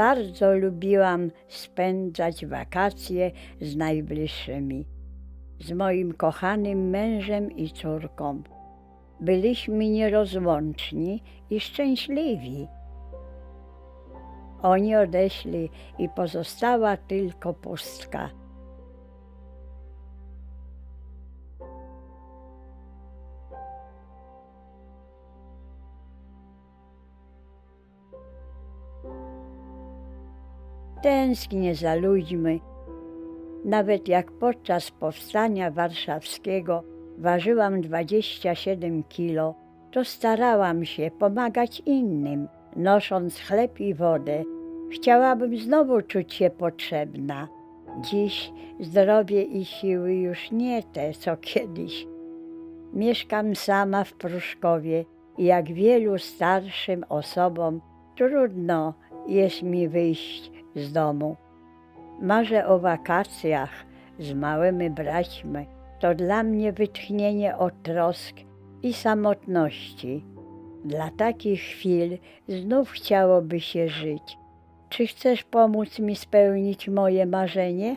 Bardzo lubiłam spędzać wakacje z najbliższymi, z moim kochanym mężem i córką. Byliśmy nierozłączni i szczęśliwi. Oni odeszli i pozostała tylko pustka. Tęsknię za ludźmi. Nawet jak podczas powstania warszawskiego ważyłam 27 kilo, to starałam się pomagać innym, nosząc chleb i wodę. Chciałabym znowu czuć się potrzebna. Dziś zdrowie i siły już nie te, co kiedyś. Mieszkam sama w Pruszkowie i jak wielu starszym osobom trudno jest mi wyjść z domu. Marzę o wakacjach z małymi braćmi. To dla mnie wytchnienie od trosk i samotności. Dla takich chwil znów chciałoby się żyć. Czy chcesz pomóc mi spełnić moje marzenie?